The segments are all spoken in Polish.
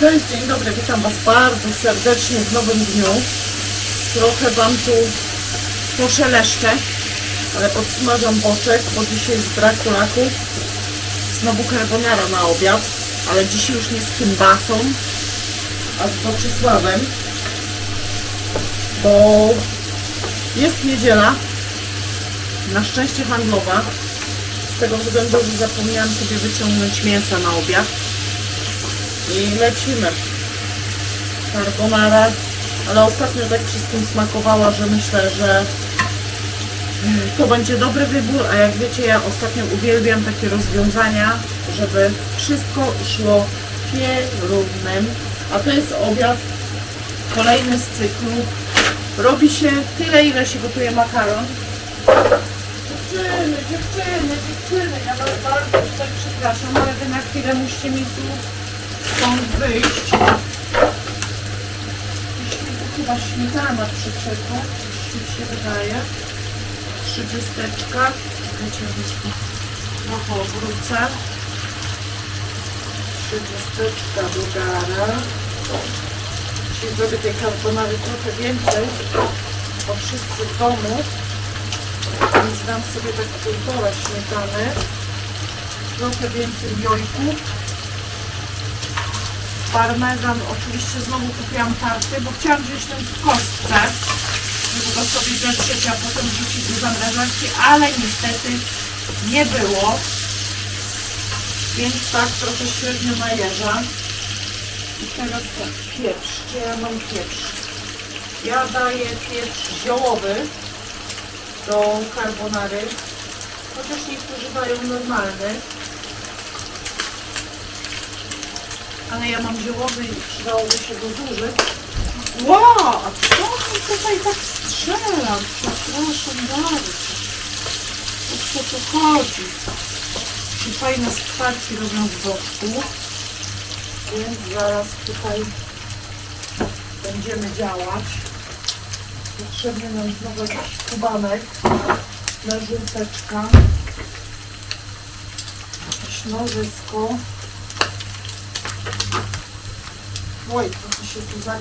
Cześć, dzień dobry, witam Was bardzo serdecznie w nowym dniu. Trochę Wam tu poszeleszczę, ale podsmażam boczek, bo dzisiaj jest brak laku. Znowu carbonara na obiad, ale dzisiaj już nie z kimbasą, a z Boczysławem, bo jest niedziela, na szczęście handlowa, z tego względu, że zapomniałam sobie wyciągnąć mięsa na obiad. I lecimy. Carbonara. Ale ostatnio tak wszystkim smakowała, że myślę, że mm, to będzie dobry wybór, a jak wiecie, ja ostatnio uwielbiam takie rozwiązania, żeby wszystko szło pierównym. A to jest obiad kolejny z cyklu. Robi się tyle, ile się gotuje makaron. Dziewczyny, dziewczyny, dziewczyny, ja was bardzo tutaj przepraszam, ale wy na chwilę musicie mi tu stąd wyjść. Jeśli tu chyba śmietana przyczepła, coś mi się wydaje. Trzydziesteczka. Trochę obrócę. Trzydziesteczka do gara. Dzisiaj zrobię tej carbonary trochę więcej, bo wszyscy w domu. Więc dam sobie tak półtora śmietany. Trochę więcej jojków parmezan oczywiście znowu kupiłam tarty, bo chciałam wziąć ten w kostce, żeby go sobie zetrzeć, a potem wrzucić do zamrażarki, ale niestety nie było. Więc tak trochę średnio najeża. I teraz tak, pieprz. Gdzie ja mam pieprz? Ja daję pieprz ziołowy do carbonary, chociaż niektórzy dają normalny. ale ja mam ziołowy i przydałoby się go zużyć. Wow, a co mi tutaj tak strzela? Przepraszam bardzo. O co tu chodzi? I fajne skwarki robią z boku. Więc zaraz tutaj będziemy działać. Potrzebny nam znowu kubanek na żółteczka. Jakieś nożysko. Oj, trochę się tu wam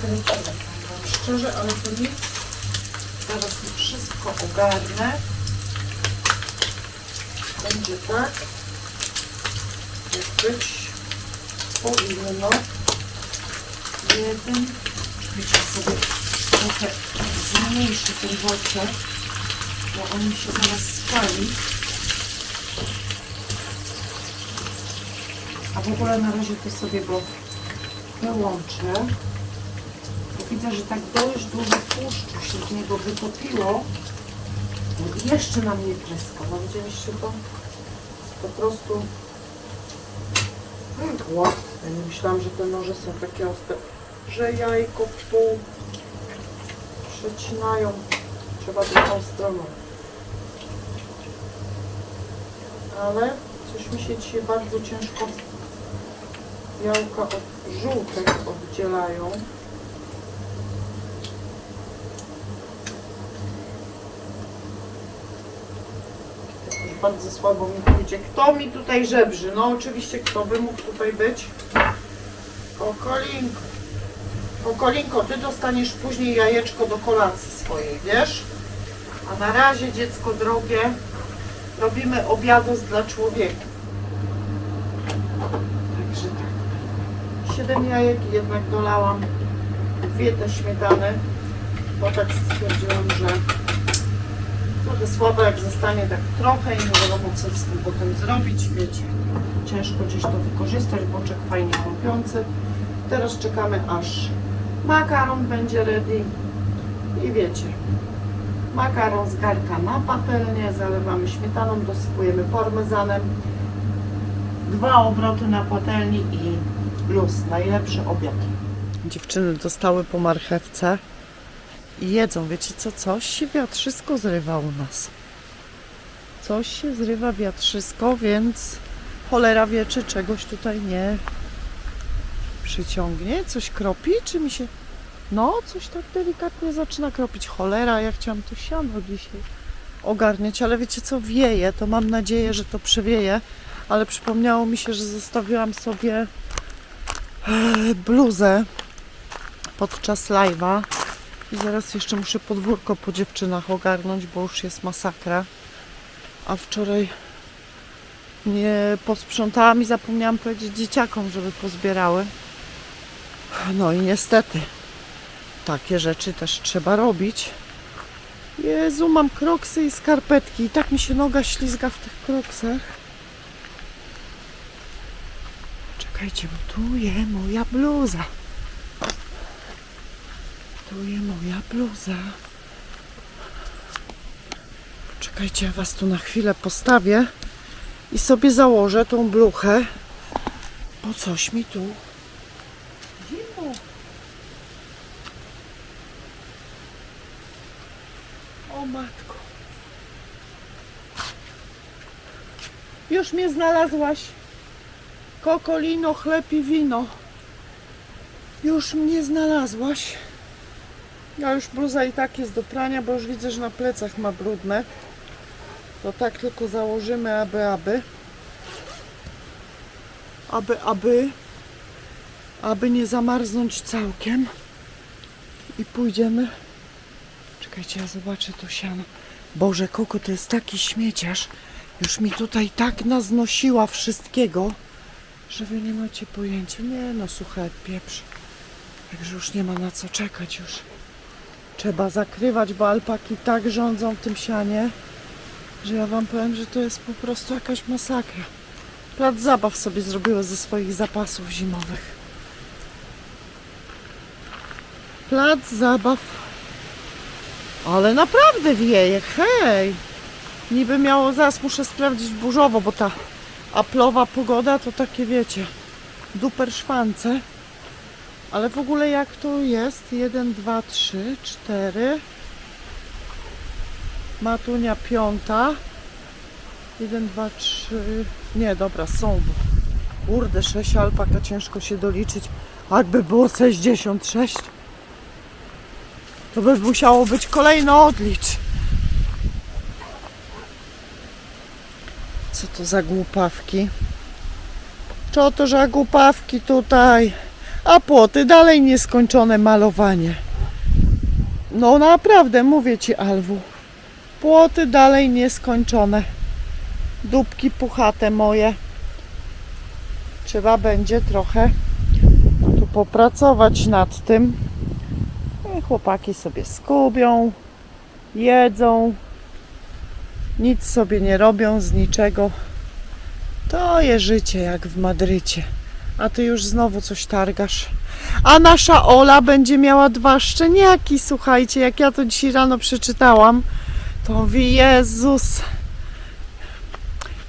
szczerze, ale to nic. Zaraz mi wszystko ogarnę. Będzie tak, jak być powinno. Jeden. Wiecie, sobie trochę zmniejszy ten boczek, bo on mi się zaraz spali. A w ogóle na razie to sobie go wyłączę. Bo widzę, że tak dość dużo tłuszczu się z niego wytopiło. Jeszcze na mnie tryska. No widzieliście to? Po prostu... Ła. Ja nie myślałam, że te noże są takie ostre, że jajko w pół przecinają. Trzeba drugą stroną. Ale coś mi się dzisiaj bardzo ciężko białka od żółtek oddzielają. Bardzo słabo mi pójdzie. Kto mi tutaj żebrzy? No oczywiście kto by mógł tutaj być? Okolinko, ty dostaniesz później jajeczko do kolacji swojej, wiesz? A na razie, dziecko drogie, robimy obiadus dla człowieka. Także tak. 7 jajek jednak dolałam dwie te śmietany, bo tak stwierdziłam, że trochę słabo jak zostanie tak trochę i nie wiadomo co z tym potem zrobić, wiecie. Ciężko gdzieś to wykorzystać, boczek fajnie kąpiący. Teraz czekamy aż makaron będzie ready i wiecie, makaron z garka na patelnię, zalewamy śmietaną, dosypujemy parmezanem, dwa obroty na patelni i luz, najlepszy obiad. Dziewczyny dostały po marchewce i jedzą. Wiecie co? Coś się wiatrzysko zrywa u nas. Coś się zrywa wiatrzysko, więc cholera wie, czy czegoś tutaj nie przyciągnie. Coś kropi, czy mi się... No, coś tak delikatnie zaczyna kropić. Cholera, ja chciałam to siano dzisiaj ogarniać, ale wiecie co, wieje, to mam nadzieję, że to przewieje, ale przypomniało mi się, że zostawiłam sobie e, bluzę podczas live'a i zaraz jeszcze muszę podwórko po dziewczynach ogarnąć, bo już jest masakra. A wczoraj nie posprzątałam i zapomniałam powiedzieć dzieciakom, żeby pozbierały. No i niestety takie rzeczy też trzeba robić. Jezu, mam kroksy i skarpetki i tak mi się noga ślizga w tych kroksach. Czekajcie, bo tu je moja bluza. Tu je moja bluza. Czekajcie, ja was tu na chwilę postawię i sobie założę tą bluchę, bo coś mi tu Matko. Już mnie znalazłaś. Kokolino, chleb i wino. Już mnie znalazłaś. Ja już bluza i tak jest do prania, bo już widzę, że na plecach ma brudne. To tak tylko założymy, aby, aby. Aby, aby. Aby nie zamarznąć całkiem. I pójdziemy. Czekajcie, ja zobaczę to siano. Boże, Koko, to jest taki śmieciarz. Już mi tutaj tak naznosiła wszystkiego, że wy nie macie pojęcia. Nie no, słuchaj, pieprz. Także już nie ma na co czekać już. Trzeba zakrywać, bo alpaki tak rządzą w tym sianie, że ja wam powiem, że to jest po prostu jakaś masakra. Plac zabaw sobie zrobiły ze swoich zapasów zimowych. Plac zabaw. Ale naprawdę wieje, hej! Niby miało, zaraz muszę sprawdzić burzowo, bo ta aplowa pogoda to takie wiecie, duper szwance. Ale w ogóle jak to jest? 1, 2, 3, 4. Matunia piąta. 1, 2, 3. Nie, dobra, są. Kurde, 6 alpaka ciężko się doliczyć. Jakby było 66, to by musiało być kolejny odlicz. Co to za głupawki? Co to za głupawki tutaj? A płoty dalej nieskończone malowanie. No naprawdę, mówię ci Alwu. Płoty dalej nieskończone. Dubki puchate moje. Trzeba będzie trochę tu popracować nad tym. Chłopaki sobie skubią, jedzą, nic sobie nie robią z niczego. To jest życie jak w Madrycie. A ty już znowu coś targasz. A nasza Ola będzie miała dwa szczeniaki, słuchajcie, jak ja to dzisiaj rano przeczytałam, to mówi, Jezus,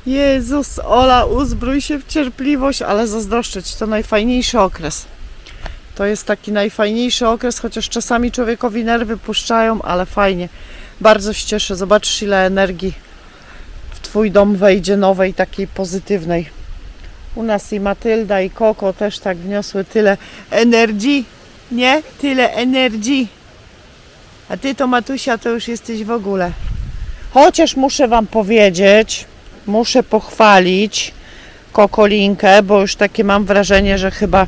Jezus, Ola, uzbrój się w cierpliwość, ale zazdroszczę Ci, to najfajniejszy okres. To jest taki najfajniejszy okres, chociaż czasami człowiekowi nerwy puszczają, ale fajnie. Bardzo się cieszę, zobaczysz ile energii w Twój dom wejdzie nowej, takiej pozytywnej. U nas i Matylda i Koko też tak wniosły tyle energii, nie? Tyle energii. A Ty to Matusia to już jesteś w ogóle. Chociaż muszę Wam powiedzieć, muszę pochwalić Kokolinkę, bo już takie mam wrażenie, że chyba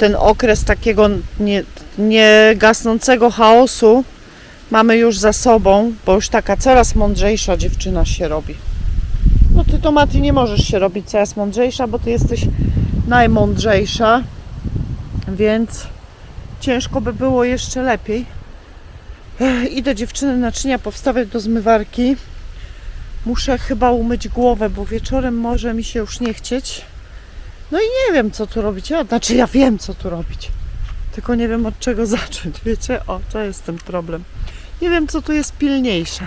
ten okres takiego nie, nie gasnącego chaosu mamy już za sobą, bo już taka coraz mądrzejsza dziewczyna się robi. No ty to Mati nie możesz się robić coraz mądrzejsza, bo ty jesteś najmądrzejsza, więc ciężko by było jeszcze lepiej. Idę dziewczyny naczynia powstawiać do zmywarki. Muszę chyba umyć głowę, bo wieczorem może mi się już nie chcieć. No i nie wiem, co tu robić. Ja, znaczy, ja wiem, co tu robić. Tylko nie wiem, od czego zacząć. Wiecie? O, to jest ten problem. Nie wiem, co tu jest pilniejsze.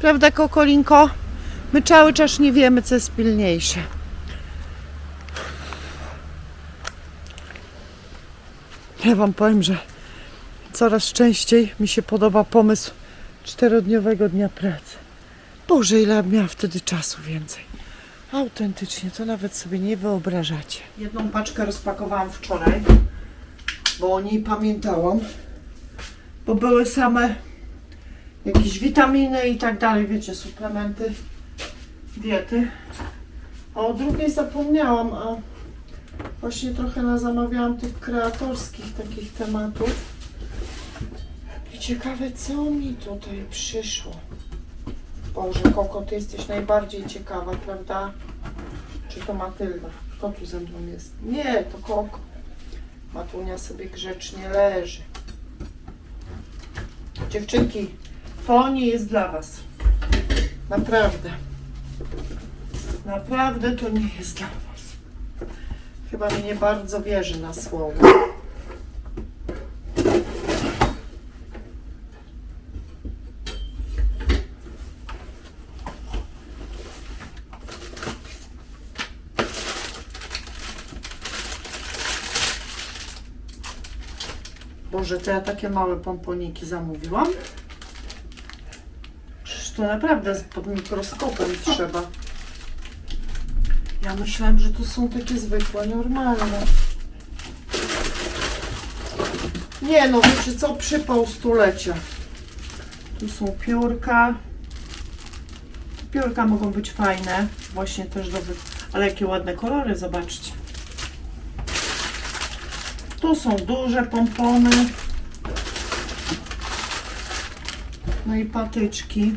Prawda, Kokolinko? My cały czas nie wiemy, co jest pilniejsze. Ja Wam powiem, że coraz częściej mi się podoba pomysł czterodniowego dnia pracy. Boże, ile ja miałam wtedy czasu więcej. Autentycznie, to nawet sobie nie wyobrażacie. Jedną paczkę rozpakowałam wczoraj, bo o niej pamiętałam, bo były same jakieś witaminy i tak dalej, wiecie, suplementy diety. A o drugiej zapomniałam, a właśnie trochę na zamawiałam tych kreatorskich takich tematów. I ciekawe, co mi tutaj przyszło. Boże, Koko, ty jesteś najbardziej ciekawa, prawda? Czy to Matylda? Kto tu ze mną jest? Nie, to Koko. Matunia sobie grzecznie leży. Dziewczynki, to nie jest dla was. Naprawdę. Naprawdę to nie jest dla was. Chyba nie bardzo wierzy na słowo. Boże, to ja takie małe pomponiki zamówiłam. Przecież to naprawdę pod mikroskopem trzeba. Ja myślałam, że to są takie zwykłe, normalne. Nie no, wiecie co? Przypał stulecia. Tu są piórka. Piórka mogą być fajne. Właśnie też do. Ale jakie ładne kolory, zobaczcie. Tu są duże pompony. No i patyczki.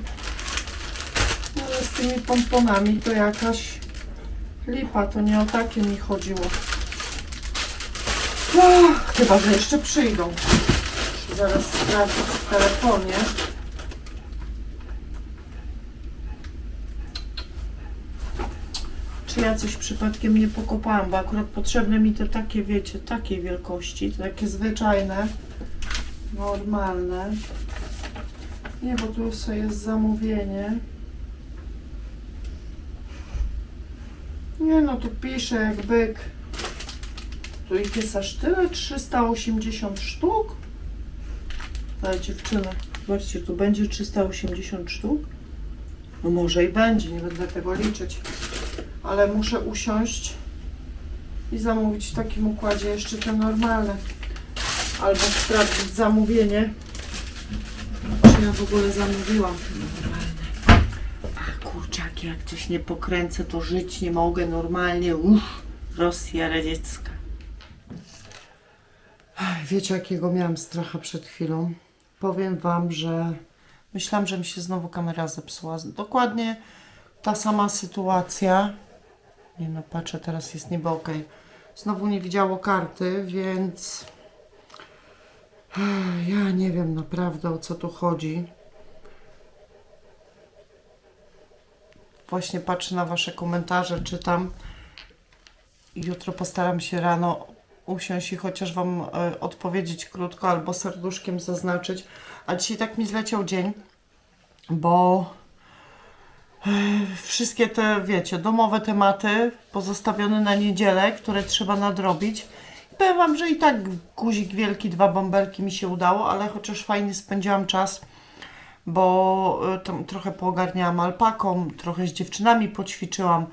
No ale z tymi pomponami to jakaś lipa, to nie o takie mi chodziło. Chyba, że jeszcze przyjdą. Zaraz sprawdzić w telefonie. Ja coś przypadkiem nie pokopałam, bo akurat potrzebne mi te takie, wiecie, takiej wielkości, takie zwyczajne, normalne. Nie, bo tu sobie jest zamówienie. Nie no, tu pisze jak byk. Tu ich jest aż tyle, 380 sztuk. Ale dziewczyny, zobaczcie, tu będzie 380 sztuk. No może i będzie, nie będę tego liczyć. Ale muszę usiąść i zamówić w takim układzie jeszcze te normalne. Albo sprawdzić zamówienie. Czy ja w ogóle zamówiłam te normalne. Ach kurczaki, jak coś nie pokręcę, to żyć nie mogę normalnie. Uff, Rosja radziecka. Wiecie, jakiego miałam stracha przed chwilą? Powiem Wam, że myślałam, że mi się znowu kamera zepsuła. Dokładnie ta sama sytuacja. Nie no, patrzę, teraz jest niby ok. Znowu nie widziało karty, więc ja nie wiem naprawdę o co tu chodzi. Właśnie patrzę na Wasze komentarze, czytam. Jutro postaram się rano usiąść i chociaż Wam e, odpowiedzieć krótko albo serduszkiem zaznaczyć. A dzisiaj tak mi zleciał dzień, bo wszystkie te, wiecie, domowe tematy pozostawione na niedzielę, które trzeba nadrobić. Powiem Wam, że i tak guzik wielki, dwa bąbelki mi się udało, ale chociaż fajnie spędziłam czas, bo y, tam trochę poogarniałam alpaką, trochę z dziewczynami poćwiczyłam.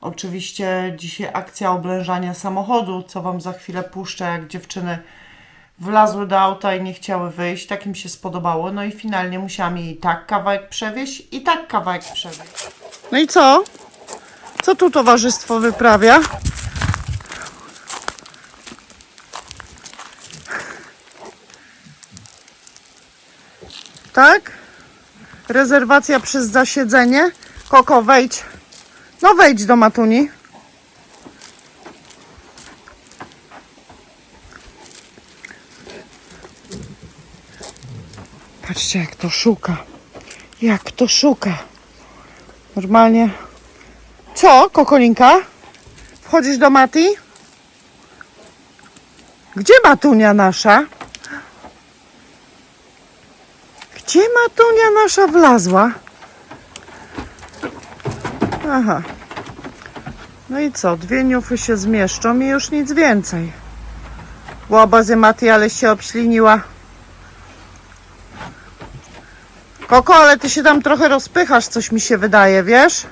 Oczywiście dzisiaj akcja oblężania samochodu, co Wam za chwilę puszczę, jak dziewczyny wlazły do auta i nie chciały wyjść. Tak im się spodobało. No i finalnie musiałam jej i tak kawałek przewieźć i tak kawałek przewieźć. No i co? Co tu towarzystwo wyprawia? Tak? Rezerwacja przez zasiedzenie. Koko, wejdź. No wejdź do Matuni. Patrzcie, jak to szuka. Jak to szuka. Normalnie. Co, Kokolinka? Wchodzisz do Mati? Gdzie Matunia nasza? Gdzie Matunia nasza wlazła? Aha. No i co? Dwie niufy się zmieszczą i już nic więcej. Łobazy Mati, ale się obśliniła. Koko, ale ty się tam trochę rozpychasz, coś mi się wydaje, wiesz?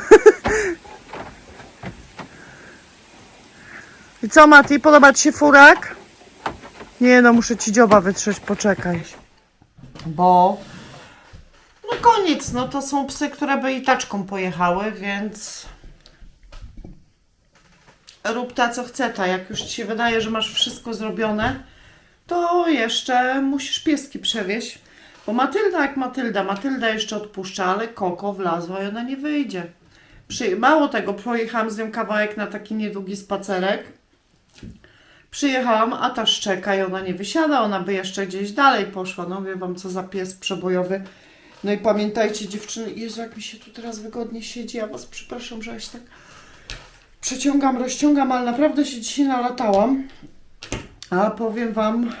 I co Mati, podoba Ci się furak? Nie no, muszę Ci dzioba wytrzeć, poczekaj. Bo... No koniec, no to są psy, które by i taczką pojechały, więc... Rób ta co chce ta, jak już Ci się wydaje, że masz wszystko zrobione, to jeszcze musisz pieski przewieźć. Bo Matylda jak Matylda, Matylda jeszcze odpuszcza, ale Koko wlazła i ona nie wyjdzie. Przy... Mało tego, pojechałam z nią kawałek na taki niedługi spacerek. Przyjechałam, a ta szczeka i ona nie wysiada, ona by jeszcze gdzieś dalej poszła. No wie wam, co za pies przebojowy. No i pamiętajcie dziewczyny, Jezu, jak mi się tu teraz wygodnie siedzi, ja was przepraszam, że się tak przeciągam, rozciągam, ale naprawdę się dzisiaj nalatałam. A powiem wam,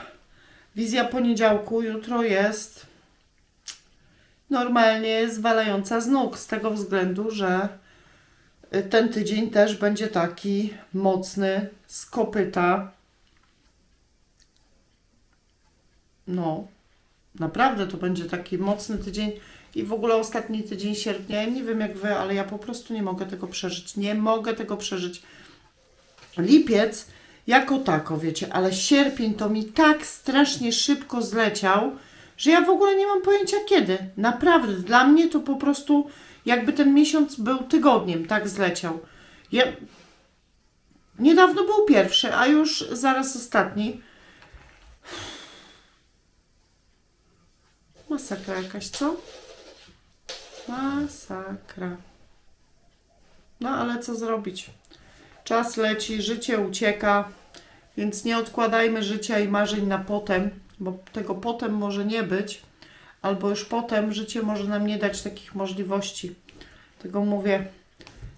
wizja poniedziałku, jutro jest normalnie zwalająca z nóg, z tego względu, że ten tydzień też będzie taki mocny z kopyta. No, naprawdę to będzie taki mocny tydzień i w ogóle ostatni tydzień sierpnia. Nie wiem jak wy, ale ja po prostu nie mogę tego przeżyć. Nie mogę tego przeżyć. Lipiec jako tako, wiecie, ale sierpień to mi tak strasznie szybko zleciał, że ja w ogóle nie mam pojęcia kiedy. Naprawdę, dla mnie to po prostu jakby ten miesiąc był tygodniem, tak zleciał. Ja... Niedawno był pierwszy, a już zaraz ostatni. Masakra jakaś, co? Masakra. No ale co zrobić? Czas leci, życie ucieka, więc nie odkładajmy życia i marzeń na potem, bo tego potem może nie być, albo już potem życie może nam nie dać takich możliwości. Tego mówię,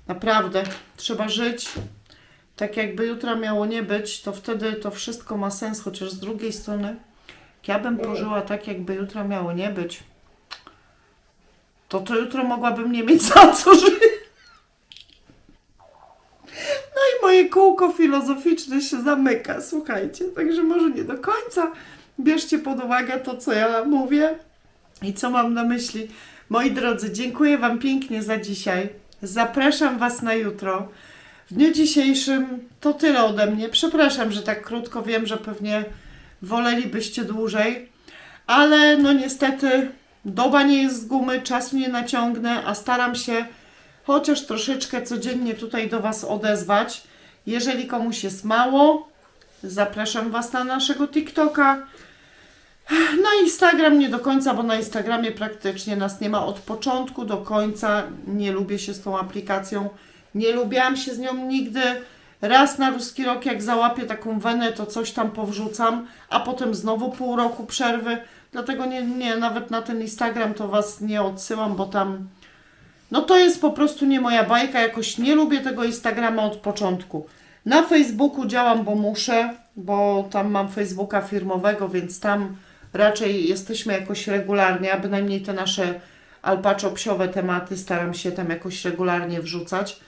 naprawdę, trzeba żyć tak jakby jutra miało nie być, to wtedy to wszystko ma sens, chociaż z drugiej strony, jak ja bym pożyła tak, jakby jutra miało nie być, to to jutro mogłabym nie mieć za co żyć. No i moje kółko filozoficzne się zamyka, słuchajcie. Także może nie do końca bierzcie pod uwagę to, co ja mówię i co mam na myśli. Moi drodzy, dziękuję Wam pięknie za dzisiaj. Zapraszam Was na jutro. W dniu dzisiejszym to tyle ode mnie. Przepraszam, że tak krótko wiem, że pewnie wolelibyście dłużej, ale no niestety doba nie jest z gumy, czasu nie naciągnę, a staram się chociaż troszeczkę codziennie tutaj do Was odezwać. Jeżeli komuś jest mało, zapraszam Was na naszego TikToka. Na Instagram nie do końca, bo na Instagramie praktycznie nas nie ma od początku do końca. Nie lubię się z tą aplikacją. Nie lubiłam się z nią nigdy. Raz na ruski rok, jak załapię taką wenę, to coś tam powrzucam, a potem znowu pół roku przerwy. Dlatego nie, nie, nawet na ten Instagram to Was nie odsyłam, bo tam no to jest po prostu nie moja bajka, jakoś nie lubię tego Instagrama od początku. Na Facebooku działam, bo muszę, bo tam mam Facebooka firmowego, więc tam raczej jesteśmy jakoś regularnie, a bynajmniej te nasze alpaczo psiowe tematy staram się tam jakoś regularnie wrzucać.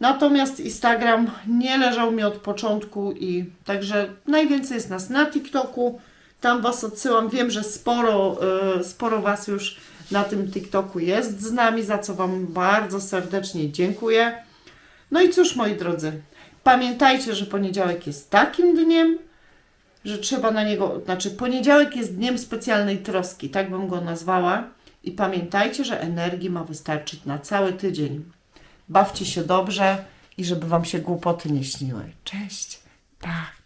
Natomiast Instagram nie leżał mi od początku i także najwięcej jest nas na TikToku. Tam Was odsyłam. Wiem, że sporo, y, sporo Was już na tym TikToku jest z nami, za co Wam bardzo serdecznie dziękuję. No i cóż, moi drodzy, pamiętajcie, że poniedziałek jest takim dniem, że trzeba na niego, znaczy poniedziałek jest dniem specjalnej troski, tak bym go nazwała. I pamiętajcie, że energii ma wystarczyć na cały tydzień. Bawcie się dobrze i żeby Wam się głupoty nie śniły. Cześć. Pa.